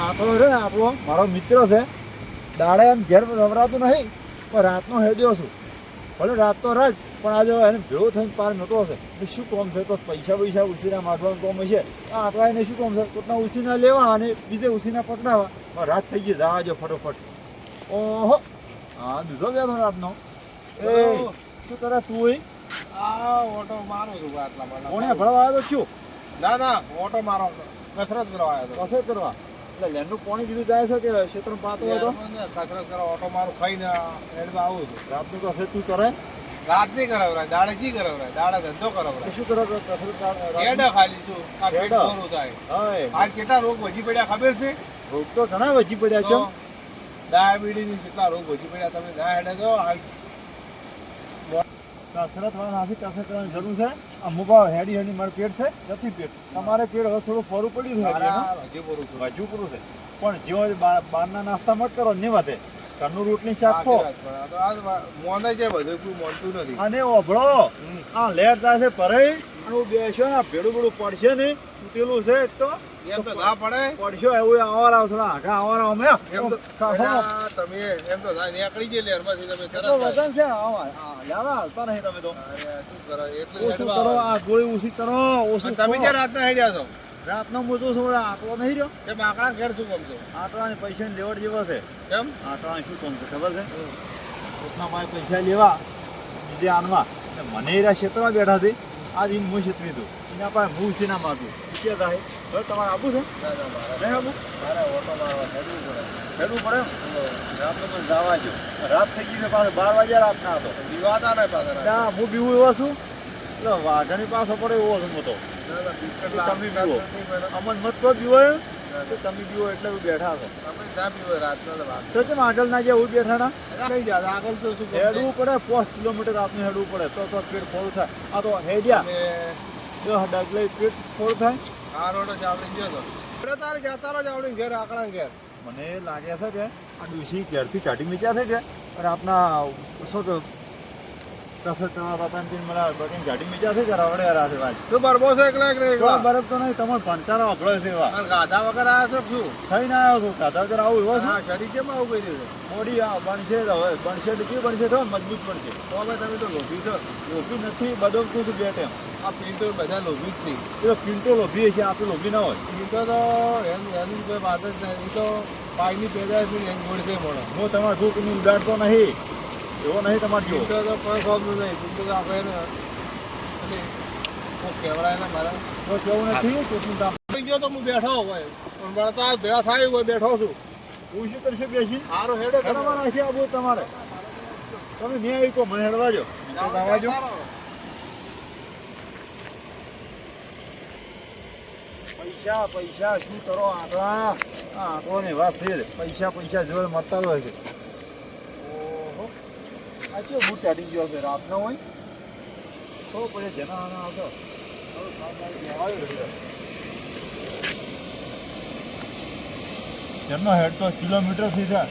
આપણો છે ને આપણો? મારો મિત્ર છે. દાડે એમ ઘેર વવરાતું નહીં પણ રાતનો હેડ્યો છું. ભલે રાત તો રાત પણ આજે એને ભેળો થઈને પાર નતો હશે. એ શું કોમ છે? તો પૈસા પૈસા ઉછીના માગવાનું કોમ હશે. આ આપણા એને શું કોમ છે? પોતાના ઉછીના લેવા અને બીજે ઉછીના પકડાવા. પણ રાત થઈ ગઈ જવા જો ફટોફટ. ઓહો! હા દીધો બેઠો રાતનો? એ શું કરે તું હોય આ ઓટો મારો છું આટલા માટે. કોણે ભળવા આવ્યો છું ના ના ઓટો મારો. કસરત કરવા આવ્યો હતો કસે કરવા? એટલે લેનનું પાણી કીધું જાય છે કે ક્ષેત્ર પાતો હતો કસરત કરવા ઓટો મારું ખાઈને હેડમાં આવું છું. રાતનું તું કરે? રાત નહીં કરાવરાય દાડે જી કરાવરાય દાડે ધંધો કરાવરાય. શું કરો કસરત કેડા ખાલી છું આ પેટ કેડા? થાય. કેટલા રોગ વધી પડ્યા ખબર છે? રોગ તો ઘણા વધી પડ્યા છે. ડાયાબિટીસ કેટલા રોગ વધી પડ્યા તમે ના હેડે હાલ કસરત વાળા નાથી કસરત કરવાની જરૂર છે? અમુક વાર હેડી હેડી મારું પેટ છે? નથી પેટ. તમારે પેટ હવે થોડું ફરું પડ્યું છે હજુ પૂરું છે. પણ જેવો બહારના નાસ્તા મત કરો ને વાતે. ઘરનું રોટલી શાક ખો. આ મોને છે બધું મોનતું નથી. અને ઓભળો. આ લેટ થાય છે પરે હું બેસ્યો ને ભેડું ભેડું પડશે ને તૂટેલું છે તો. એમ તો ના પડે. પડશો એવું આવાર આવ થોડા આખા આવાર આવ મેં એમ તો. તમે એમ તો ના નીકળી ગઈ લેરમાંથી તમે કેટલો તરત વજન છે આવા લાવા હાલતા નહીં તમે તો. શું કરો? એટલું ઓછું કરો આ ગોળી ઓછી કરો ઓછું તમે જે રાતના હેડ્યા છો? રાતનો મોટો છો આટલો નહીં રહ્યો? કે માકડા ઘેર શું ગમશે આટલાને પૈસા લેવડ જેવો છે. કેમ? આટલા શું કમ છે ખબર છે? પોતના પાસે પૈસા લેવા બીજે આનવા ને મને એરા ક્ષેત્રમાં બેઠા હતી આજ ઈન હું છેતરી દઉં એના પાસે હું સીના માગું કે થાય તો તમારે આવું છે ના, ના, નહીં આવું મારે ઓટો મારવા હેડવું પડે. હેડવું પડે રાતનો પણ જવા જો રાત થઈ ગઈ છે પાછો બાર વાગ્યા રાતના હતો દીવાતા ને પાછા. ના હું બીવું એવો છું એટલે વાઘાની પાછો પડે એવો છું ના, ના, બિસ્કિટ તમે. અમન મત તો બીવો ના, તો તમે પીવો એટલે હું બેઠા છો. તમે ના પીવો રાતના તો વાત. તો કેમ આગળ ના જાય હું બેઠા કઈ જાય આગળ તો શું હેડવું પડે પાંચ કિલોમીટર આપને હેડવું પડે. તો તો પેટ ફોડ થાય. આ તો હેડ્યા. દસ ડગલે પેટ ફોડ થાય. આ રોડે જાવડીને ગયો. આપણે તારે જતા રહો જાવડીને ઘેર, આકડા ઘેર. મને લાગે છે કે આ ડુસી ઘેરથી કાઢી મીચ્યા છે કે? રાતના શું કે તમારા બાપા ને મને બગીને કાઢી મીચ્યા છે વાત શું બરબો છો એકલા એકલા એકલા? બરફ તો નહીં તમારે પંચાનો છે એવા ગાધા વગર આવ્યા છો શું? થઈને આવ્યો છું ગાધા વગર આવું એવો હા, શરીર કેમ આવું કરી? મોડી આ બનશે હવે બનશે તો કેવું બનશે તો મજબૂત બનશે તો હવે તમે તો લોભી છો. લોભી નથી બદમ છું બે ટાઈમ આ પિન્ટો બધા લોભી જ છે. એ પિન્ટો લોભી હશે આપણે લોભી ના હોય પિન્ટો તો એમ- એની કોઈ વાત જ નહીં. એ તો પાયની એની જોડે છે મોણો. હું તમારા દુઃખની ઉડાડતો નહીં એવો નહીં તમારે જો. તો કોઈ ખોબનું નહીં. પૂછતો તો આપણે એને પેલી ને મારા. તો કેવું નથી? કેટલું ગયો તો હું બેઠો હોય પણ મારે તો ભેળા થાય હોય બેઠો છું. હું શું કરશે બેસી? સારું હેડો તમે. હેડવાના છે આબુ તમારે. તમે મેં આવી કહો મને હેડવાજો આવવાજો પૈસા પૈસા શું કરો આંકડા? આ ની વાત છે. પૈસા પૈસા જોડે મળતા જ હોય છે. કેવો બૂટ ચાટી ગયો છે રાતનો હોય. તો પછી જેના આના આવતો. જેમનો હેડ તો કિલોમીટરથી છે.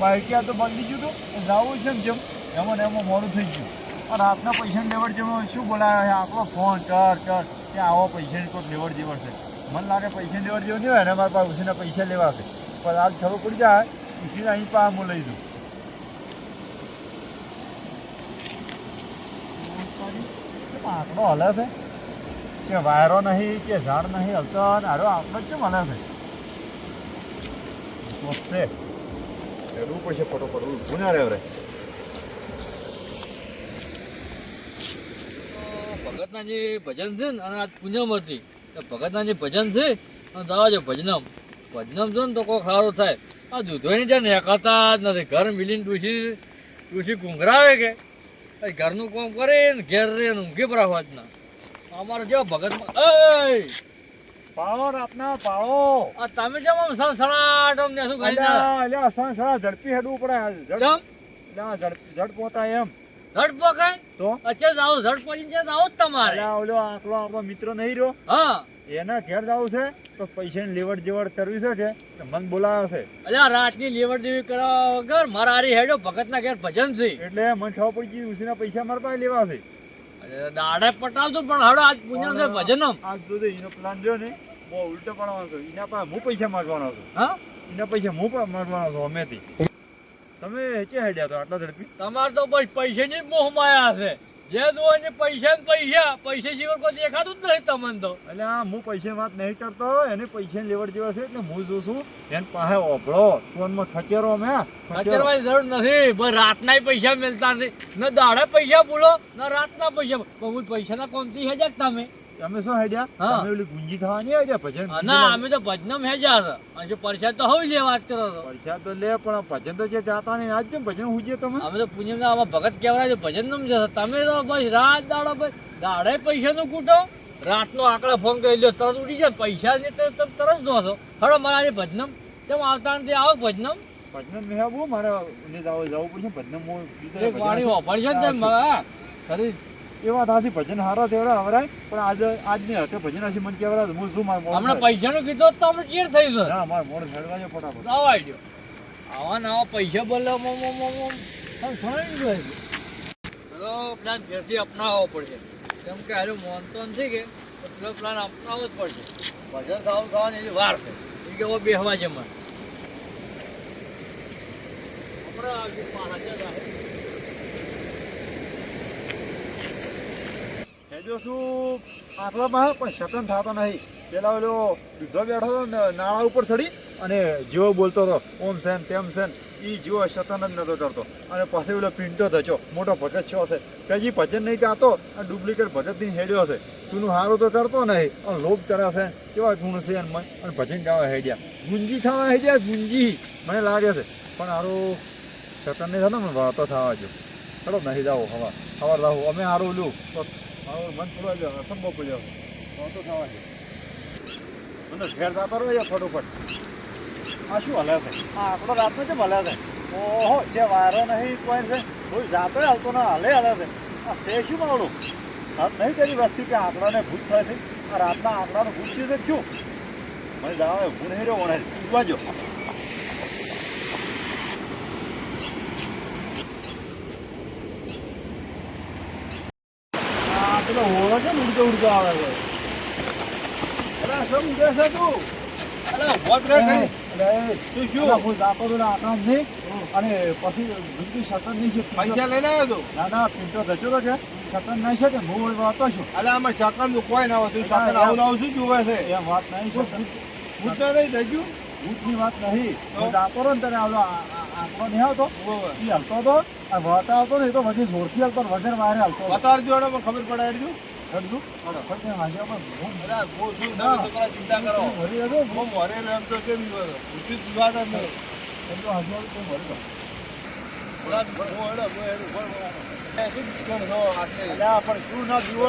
બાઈક આ તો બગડી ગયું હતું જવું છે ને જેમ. એમાં એમાં મોડું થઈ ગયું. પણ રાતના પૈસાની લેવડ જેમાં શું બોલાવે આપણો ફોન કર કર. કે આવો પૈસાની કોઈક લેવડ જેવડ છે. મને લાગે પૈસા લેવડ જેવું નહીં હોય ને, મારા પાસે પૈસા લેવાશે પણ આજ ખબર પડી જાય ઉસીના અહીં પા હું લઈ દઉં આંકડો હલે છે? કે વાયરો નહીં કે ઝાડ નહીં હલતો? અને હારો આંકડો કેમ હલે છે? વસ્તે એડવું પડશે ફટોફટ ઊભું ના રહે રે ભગતના જે ભજન છે ને અને આ પૂનમ હતી તો ભગતના જે ભજન છે અને દવા જો ભજનમ. ભજનમ છે ને તો કોઈ સારું થાય. આ દૂધોની જે નેકાતા જ નથી. ઘર મિલીને ડૂસી ડૂસી ઘૂંઘરાવે કે? ઘરનું કામ કરે ને ઘેર રે ને ઊંઘી પરાવા જ ના અમારે જો ભગતમાં એ પાળો રાતના પાળો આ તમે જેમ આમ સણસણાટ અમને ને શું કરી ના અલ્યા અલ્યા ઝડપી હેડવું પડે ઝડ ચમ અલ્યા, ઝડ ઝડ પોતા એમ. ઝડ પકાય તો? અચ્છા જાઓ ઝડ પડીને છે આવું જ તમારે. ઓલો આકલો આપણો મિત્ર નહીં રહ્યો? હા. એના ઘેર જવું છે તો પૈસાની લેવડ જેવડ કરવી છે કે મન બોલાવે છે. અલ્યા રાતની લેવડ દેવી કરવા વગર મારા હારી હેડો ભગતના ઘેર ભજન છે. એટલે મને ખબર પડી ગઈ ઉસીના પૈસા મારા પાસે લેવા છે. દાડે પટાવતું પણ હડો આજ પૂજન છે ભજનમ આજ તો એનો પ્લાન જો ને બહુ ઉલટો પડવાનો છું. એના પાસે હું પૈસા માંગવાનો છું? હા? એના પૈસા હું પણ માંગવાનો છું અમેથી તમે ચે હેડ્યા તો આટલા ઝડપી? તમારે તો બસ પૈસાની મોહ માયા છે. જે દો ને પૈસા ને પૈસા પૈસા સિવાય કોઈ દેખાતું જ નહીં તમને તો. એટલે આ હું પૈસા વાત નહીં કરતો એને પૈસા લેવડ જેવા છે એટલે હું જોઉં છું એને પાસે ઓભળો ફોનમાં ખચેરો અમે કચરવાની જરૂર નથી પણ રાતના પૈસા મળતા નથી. ન દાડે પૈસા બોલો ન રાતના પૈસા પણ હું પૈસાના કોમથી હેજા તમે. તમે શું હેડ્યા. તમે ઓલી ગુંજી થવાની હેડ્યા ભજન ના અમે તો ભજનમ હેડ્યા છે. અને પરસાદ તો હવે લે વાત કરો છો પરસાદ તો લે પણ ભજન તો છે જાતા નહીં આજ જેમ ભજન હુજે તમે? અમે તો પુણ્યમ આમાં ભગત કહેવાય છે ભજનનું જશે તમે તો બસ રાત દાડો બસ દાડે પૈસાનું કૂટો રાતનો આંકડા ફોન કરી લો તરત ઉઠી જાય. પૈસા ને તો તમે તરત દો છો હળો મારા ભજનમ. કેમ આવતા નથી? આવો ભજનમ. ભજનમ મેં આવું મારે જવું જવું પડશે. ભજનમ હું એક વાણી વાપરશે ને ખરી. એ તાથી ભજન હારા તેવડા હવરાય પણ આજે આજ નહીં હતે ભજન હશે મન કેવડા હું શું મારું મોડું હમણાં પૈસાનું કીધું તો હમણાં ચીડ થઈ ગયો. હા મારે મોડું હેડવા જો ફટાફટ. આવા દ્યો આવા નવા આવા પૈસા બોલે મો મો મો તમે ભણાવી દો પેલો પ્લાન ઘેરથી અપનાવવો પડશે. કેમ કે હારે મોનતો નથી કે પેલો પ્લાન અપનાવવો જ પડશે. ભજન ખાવું ખાવાની એની વાર છે. એ કે હવે બેહવા છે મને. હમણાં આવજો પાછા હેજો શું આટલામાં પણ શતન થતો નહીં. પેલા ઓલો દૂધો બેઠો હતો ને, નાળા ઉપર ચડી અને જેવો બોલતો હતો, ઓમ સેન, તેમ સેન. એ જેવો શતન જ નહોતો કરતો. અને પછી ઓલો પિન્ટો થયો મોટો ભગત છો હશે. કજી ભજન નહીં ગાતો અને ડુપ્લિકેટ ભગતની હેડ્યો હશે. તું સારું તો કરતો નહીં અને લોભ કરે છે. કેવા ગુણ છે એનમાં અને ભજન ગાવા હેડ્યા. ગુંજી થવા હેડ્યા, ગુંજી. મને લાગે છે. પણ હારું શતન નહીં થતો મને વાતો થવા જો ચલો, નહીં જાઓ, હવા. સવાર જાઓ અમે હારું ઓલું તો મારું મન થોડો જ અસંભવ પડ્યો વાતો થવા દે. મને ઘેર જતો રહ્યો ફટોફટ. આ શું હલ્યા છે? આ આંકડો રાતનો કેમ હલે છે? ઓહો, જે વારો નહીં કોઈ છે. કોઈ જાતો હાલતો ના, હલે હલે છે. આ તે શું માવડું? આ નહીં તેની વસ્તી કે આંકડાને ભૂત થાય છે. આ રાતના આંકડાનું ભૂત છે તે શું? મને જાવ હું નહીં રહ્યો વણે બાજો આ પેલો છે ને ઉડતો ઉડતો આવે છે. અરે શું ઊંઘે છે તું? અરે ઊભો જ રહે તું શું? હું જાતો તો આટલા નહીં અને પછી બિલકુલ સતન નહીં છે. પૈસા લઈને આવ્યો તું? ના ના પિંટો જતો તો કે સતન નહીં છે કે હું વાતો છું અલે આમાં શકનનું કોઈ ના હોય. તું શકન આવું આવું શું જુએ છે? એ વાત નહીં છે. ભૂત નહીં ભૂતની વાત નહીં. હું જાતો ને તને આવલો આ- આ- આંકડો નહીં આવતો. એ હલતો હતો આ વળતા આવતો ને એ તો બધી જોરથી હલતો વધારે વગર વારે હલતો. મને ખબર પડે એટલું સમજ્યું? ફટ ને વાંચ્યા પણ હું હું શું છોકરા ચિંતા કરો ભરી રહ્યો મોરે તો કેમ જીવો છો? જ નહીં. સમજો, હાંસવા તો આટલે? અલ્યા, પણ શું ના પીવો?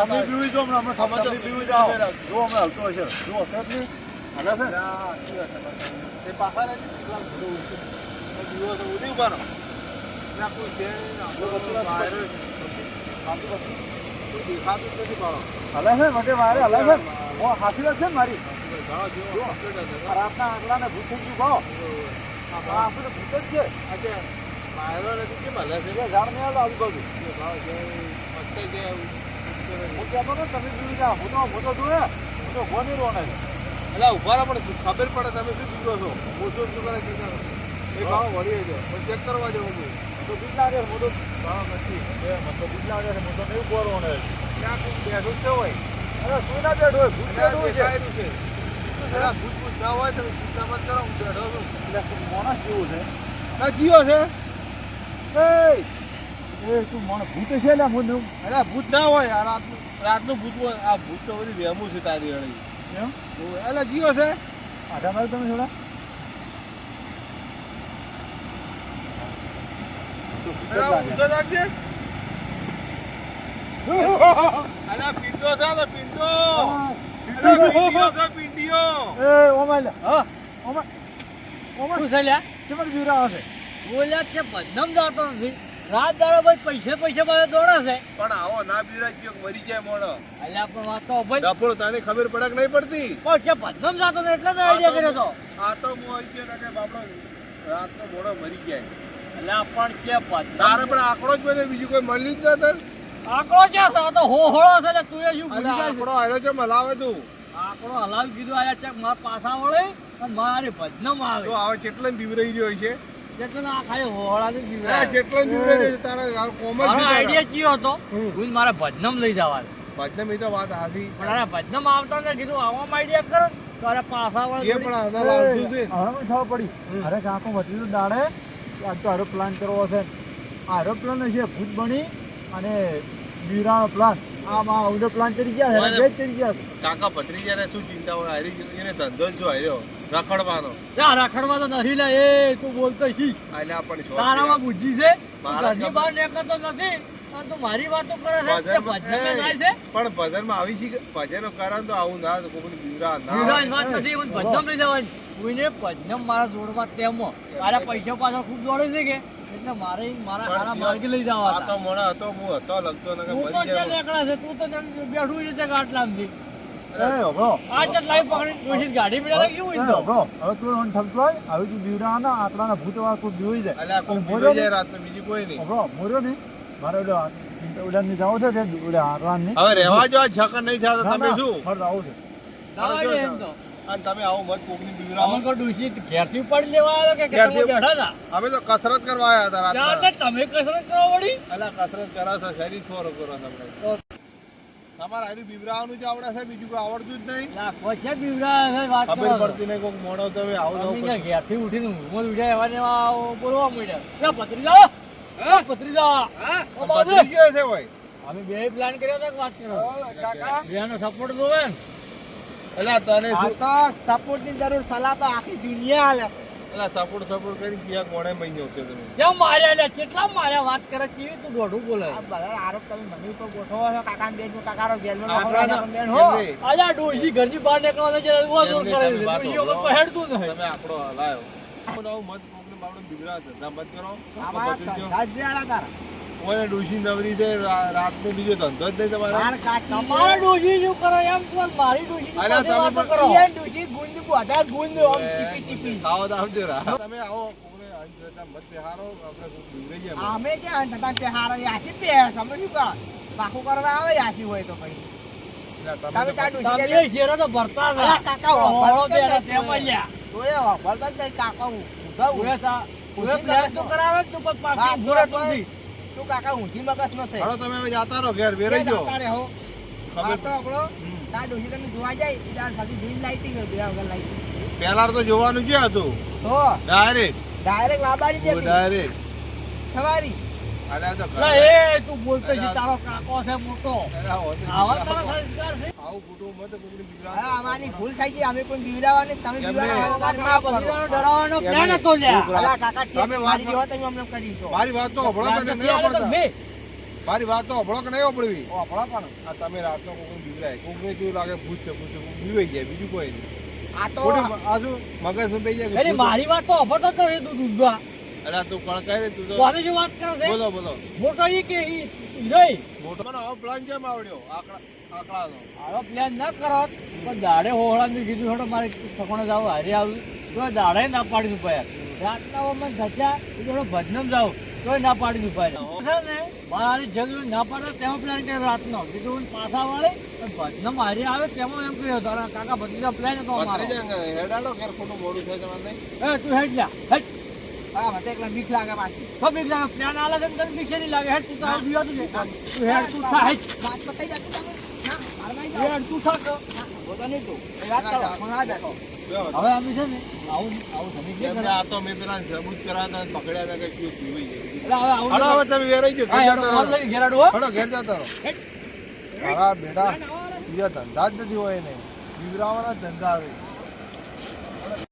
તમે પીવી જો હમણાં, હમણાં તમે તો પીવી જાઓ. જો હમણાં હલતો હશે. જો હશે જ નહીં. હાલે છે? હશે પાછા? બધું. એ જીવો છો, ઉડી ઊભા રહો. ના, કોઈ છે આપણો હાલે છે? વગે વારે હાલે છે? હાથી છે ને મારી? રાતના આંગળાને ભૂત થઈ ગયું ભાવ. આપણે તો ભૂત જ છે. આજે બહાર નથી કેમ હલે છે? ઝાડ નહીં હાલે આજુબાજુ. હું કહેતો ને તમે પીવી જાઓ. હું તો હું તો જોયે. હું તો રોને એટલે ઊભા રહો પણ ખબર પડે તમે શું પીવો છો ઓછો શું કરે એ ભાવ વળી જાય ચેક કરવા જવું હું તો તો ભાવ નથી તો બીજ લાગે છે. હું તો નહીં બોલો ને. ત્યાં કોઈ બેઠું છે હોય. અરે સુઈ ના બેઠો હોય. ભૂત બેઠું છે. ભૂત ભૂત ના હોય તમે ચિંતા મત કરો હું બેઠો છું. એટલે માણસ જેવું છે. એ તું મને ભૂત છે એટલે ભૂત ના હોય આ રાતનું રાતનું ભૂત આ ભૂત તો બધી વહેમું છે તારી અળી એમ? અલા જીઓ છે. આધાર તમે થોડા ઊંધો લાગજે અલા પિંડો છે ને પિંડો. અલા પિંડીઓ છે પિંડીઓ. એ ઓમાલ હા ઓમાલ ઓમાલ શું છે લ્યા? કેમ બીરા હશે બોલ્યા કે ભજનમ જાતો નથી. રાત દાડો ભાઈ પૈસે પૈસે પાસે દોડે છે. પણ આવો ના પીરાય કે મરી જાય મોણો અલ્યા પણ વાત તો ભાઈ ડફોળ તને ખબર પડક કે નહીં પડતી? પણ કે ભજનમ જાતો ને એટલે મેં આઈડિયા કર્યો તો. આ તો હું આવી ગયો કે બાપડો રાતનો મોણો મરી જાય. અલ્યા પણ કે તારે ભજનમ પણ આંકડો જ મને બીજું કોઈ મળ્યું જ નતું આંકડો છે આ તો હો છે ને તું એ શું ભૂલી જાય આંકડો આવ્યો છે મલાવે તું? આંકડો હલાવી કીધું આયા ચેક મારા પાછા વળે અને મારી ભજનમ આવે. તો હવે કેટલા બીવરાઈ રહ્યો છે એટલે ના ખાલી હોળાથી હા, બીવડાવે. જેટલા રહ્યો તારા કોમન આઈડિયા ચિયો હતો? હું મારે ભજનમ લઈ જવા ભજનમ એ તો વાત હાથી પણ અરે ભજનમ આવતા ને કીધું આવા આઈડિયા કરો તો અરે પાછા વળે. એ પણ આના લાલચુ છે. હવે ખબર પડી. અરે કાકો વચ્ચે દાડે કે આજ તો આરો પ્લાન કરવો છે. આરો પ્લાન છે ભૂત બની અને બીરાનો પ્લાન આમાં અવનો પ્લાન કરી ગયા છે બે કરી ગયા કાકા ભત્રી જ્યારે શું ચિંતા હોય? હારી. એને ધંધો જો હાર્યો. રખડવાનો. જા રખડવાનો નથી લે. એ તું બોલતો છી આને આપણને શોખ તારામાં બુદ્ધિ છે. મારા ઘરની બહાર નીકળતો નથી. તું મારી વાતો કરે છે આવી છે કે કરે તો આવું ના કોઈની બીવરા ના વાત નથી મને ભજનમ લઈ જવાની કોઈને ભજનમ મારા જોડવા તેમાં મારા પૈસા પાછળ ખૂબ દોડે છે કે? એટલે મારે મારા હારા માર્ગે લઈ જવા આ તો મને હતો હું હતો લગતો ને કે તું તો છે તું તો બેઠું છે ત્યાં આટલામથી. એ હભળો આ જ લાઈફ પકડી ડોશી ગાડી મેળા કેવું એ ઈંધો? હભળો હવે તું તું બીવરાના આટલાના ભૂત વાળા કોઈ બીવી જાય. અલ્યા કોઈ બીવાઈ જાય રાત બીજી કોઈ નહીં. હભળો મોર્યો ને મારે ઓલો ઉડાનની જાવ છે તે ઓલા હવે રહેવા જો આ છકન નહીં થયા તો તમે શું મારે આવું છે એમ તો. અને તમે આવો મત કોકની બીવરાવો અમે કોઈ ડોશી ઘેરથી ઉપાડી લેવા આવ્યો કે ઘેરથી- બેઠા હતા? અમે તો કસરત કરવા આવ્યા હતા તમે કસરત કરો વળી? અલ્યા કસરત કરો છો શરીર થોડો કરો તમને તમારે આનું બીવરાવાનું જ આવડે છે બીજું કોઈ આવડતું જ નહીં લાખો છે બીવડા છે વાત ખબર પડતી નહીં કોક મોડો તમે આવું અમે નવું ઘેરથી ઉઠીને ઊંઘમાં ઉઠ્યા એવા ને બોલવા માંડ્યા. લે ભત્રીજા! બાજુ! પતરી ગયો છે ભાઈ. અમે બે પ્લાન કર્યો હતો કે વાત કરો? બેનો સપોર્ટ જોવે ને. અલ્યા તને શું સપોર્ટની જરૂર સલાહ તો આખી દુનિયા હાલે. અલ્યા સપોર્ટ સપોર્ટ કરી ક્યાં કોણે મહિને ઉઠ્યો તમે કેમ માર્યા લે કેટલા માર્યા વાત કરે કેવી તું દોઢું બોલે? આ બધા આરોપ તમે મને તો ગોઠવો છો કાકા બેનનું બેન હો. એમ ડોશી ઘરની બહાર નીકળવાનો છે ઓ દૂર કરે ડોશી તો હેડતું નહીં. તમે આંકડો હલાયો. ડોશી નવરી છે બીજો ધંધો જ નહીં તમારે. માર ડોશી શું કરે? એમ તું મારી ડોશી અલ્યા, તમે પણ- કરો. ઈ એન ગુંદ બધા ગુંદ આમ ટીપી ટીપી ખાવા તો આવજો રા. તમે આવો કોકને અંધશ્રદ્ધા મત બેહારો આપણે બીવરાઈ જાય અમે. યાસી પે અમે કા પાકું કરવા આવે યાસી હોય તો એટલે તમે તો- તમે શેરો તો ભરતા કાકા તો એ વાપરતો જ નહીં કાકા હું તો કાકા ઊંધી મગજ નો છે. તમે હવે જાતા રહો ઘેર વેરાઈ જાઓ. જતા રહો. ખબર તો આપણો તાર ડોશી તમે જોવા જાય તાર સાથે ગ્રીન લાઇટિંગ હતી આ વગર લાઇટિંગ પહેલા તો જોવાનું ક્યાં હતું? તો ડાયરેક્ટ ડાયરેક્ટ ડાયરેક્ટ સવારી. એ તું બોલતો છે તારો કાકો છે મોટો. અમારી ભૂલ થઈ ગઈ. અમે કોઈ બીવડાવવાની તમે ડરાવવાનો પ્લાન હતો કાકા તમે મારી અમને કરી મારી વાત તો અભળો અભળતા? મારી વાત તો અભળો કે નહીં અભળવી. આપણો પણ. આ તમે રાતનો કોકને બીવરાય કોઈ કેવું લાગે ભૂત છે ભૂત છે બીવાઈ જાય બીજું કોઈ નહીં. આ તો આજુ મગજ મારી વાત તો અભરતો જ તું દૂધવા. અરે તું કણકાઈ રે તું તો કોને શું વાત કરો છે? બોલો બોલો. મોટો ઈ કે ઈ ઈ મોટો મને આવો પ્લાન કેમ આવડ્યો? આકડા આકડાનો. આવો પ્લાન ના કરો. પણ દાડે હોળાનું કીધું થોડો મારે ઠકોણે જાવ હારે આવું. તો દાડે ના પાડી ઉપાય રાતના ઓમાં ધચા એ થોડો ભજનમ જાવ તોય ના પાડી દઉં પાયા ને મારી જરૂર ના પાડે તેમાં પ્લાન કર્યો રાતનો. કીધું હું પાછા વાળે ભજનમ હારે આવે તેમાં એમ કહ્યું. તારા કાકા ભત્રીજા પ્લાન હતો અમારો. હેડાડો ઘેર ખોટું મોડું થાય તમારે એ તું હેડ જા હેડ. હા મને એકલા બીક લાગે પાછી. તો બીક લાગે. પ્લાન આલે છે ને તને બીક શેની લાગે. હેડ તું તો હાલ બીવાતું તું હેડ તું થા હેડ. વાત તો થઈ જતી તમે ના મારે નહીં જાવ. હેડ તું થા તો. બોલો નહીં તું. વાત કરો. હું આ બેઠો હવે અમે છે ને આવું આવું સમીક્ષા એમને કરે. આ તો મેં પેલા સબૂત કરાયા પકડ્યા હતા કે કેવું પીવાઈ એટલે હવે આવું હલો હવે તમે વેરાઈ ગયો ઘેર જતા રહો. લઈને ઘેર આડું, હો. હલો ઘેર જતા રહો. મારા બેટા બીજા ધંધા જ નથી હોય ને બીવરાવાના ધંધા આવે.